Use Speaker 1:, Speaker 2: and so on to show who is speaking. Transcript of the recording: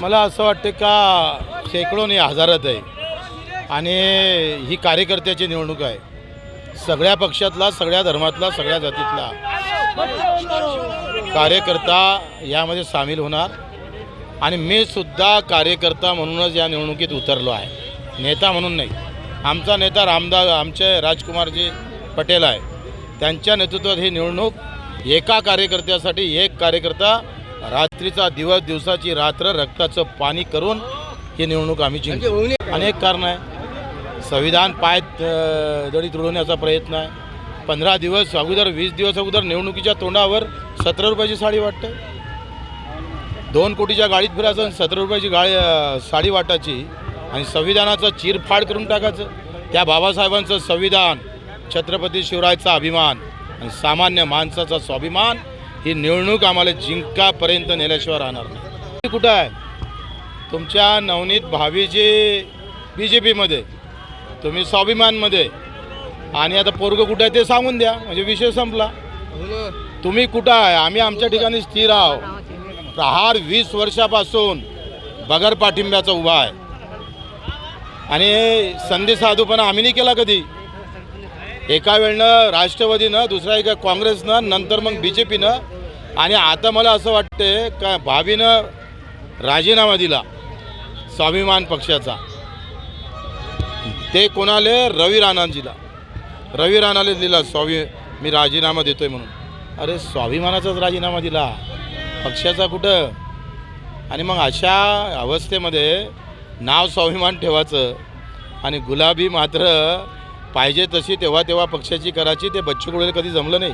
Speaker 1: मला असं वाटतं का शेकडो नाही हजारात आहे. आणि ही कार्यकर्त्याची निवडणूक आहे. सगळ्या पक्षातला सगळ्या धर्मातला सगळ्या जातीतला कार्यकर्ता यामध्ये सामील होणार. आणि मी सुद्धा कार्यकर्ता म्हणूनच या निवडणुकीत उतरलो आहे. नेता म्हणून नाही. आमचा नेता रामदास आमचे राजकुमारजी पटेल आहे. त्यांच्या नेतृत्वात ही निवडणूक एका कार्यकर्त्यासाठी एक कार्यकर्ता रात्रीचा दिवस दिवसाची रात्र रक्ताचं पाणी करून ही निवडणूक आम्ही जिंकू अनेक कारण आहे. संविधान पाय अ, दडी तुडवण्याचा प्रयत्न आहे. पंधरा दिवस अगोदर वीस दिवस अगोदर निवडणुकीच्या तोंडावर सतरा रुपयाची साडी वाटते. दोन कोटीच्या गाडीत फिरायचं आणि सतरा रुपयाची गाडी साडी वाटायची आणि संविधानाचं चिरफाड करून टाकायचं. त्या बाबासाहेबांचं संविधान छत्रपती शिवरायचा अभिमान आणि सामान्य माणसाचा स्वाभिमान ही निवडणूक आम्हाला जिंकापर्यंत नेल्याशिवाय राहणार नाही. कुठं आहे? तुमच्या नवनीत भावीजी बी जे पीमध्ये तुम्ही स्वाभिमानमध्ये आणि आता पोरगं कुठं आहे ते सांगून द्या म्हणजे विषय संपला. तुम्ही कुठं आहे? आम्ही आमच्या ठिकाणी स्थिर आहोत. प्रहार वीस वर्षापासून बगर पाठिंब्याचा उभा आहे. आणि संधी साधूपणा आम्ही नाही केला कधी. एका वेळनं राष्ट्रवादीनं दुसऱ्या एका काँग्रेसनं नंतर मग बी जे पीनं आणि आता मला असं वाटते का भावीनं राजीनामा दिला स्वाभिमान पक्षाचा. ते कोणाले? रवी राणाजीला. रवी राणाले दिला स्वाभि मी राजीनामा देतो आहे म्हणून. अरे स्वाभिमानाचाच राजीनामा दिला. पक्षाचा कुठं? आणि मग अशा अवस्थेमध्ये नाव स्वाभिमान ठेवायचं आणि गुलाबी मात्र पाहिजे तशी तेव्हा तेव्हा पक्षाची करायची ते बच्चू कुठे कधी जमलं नाही.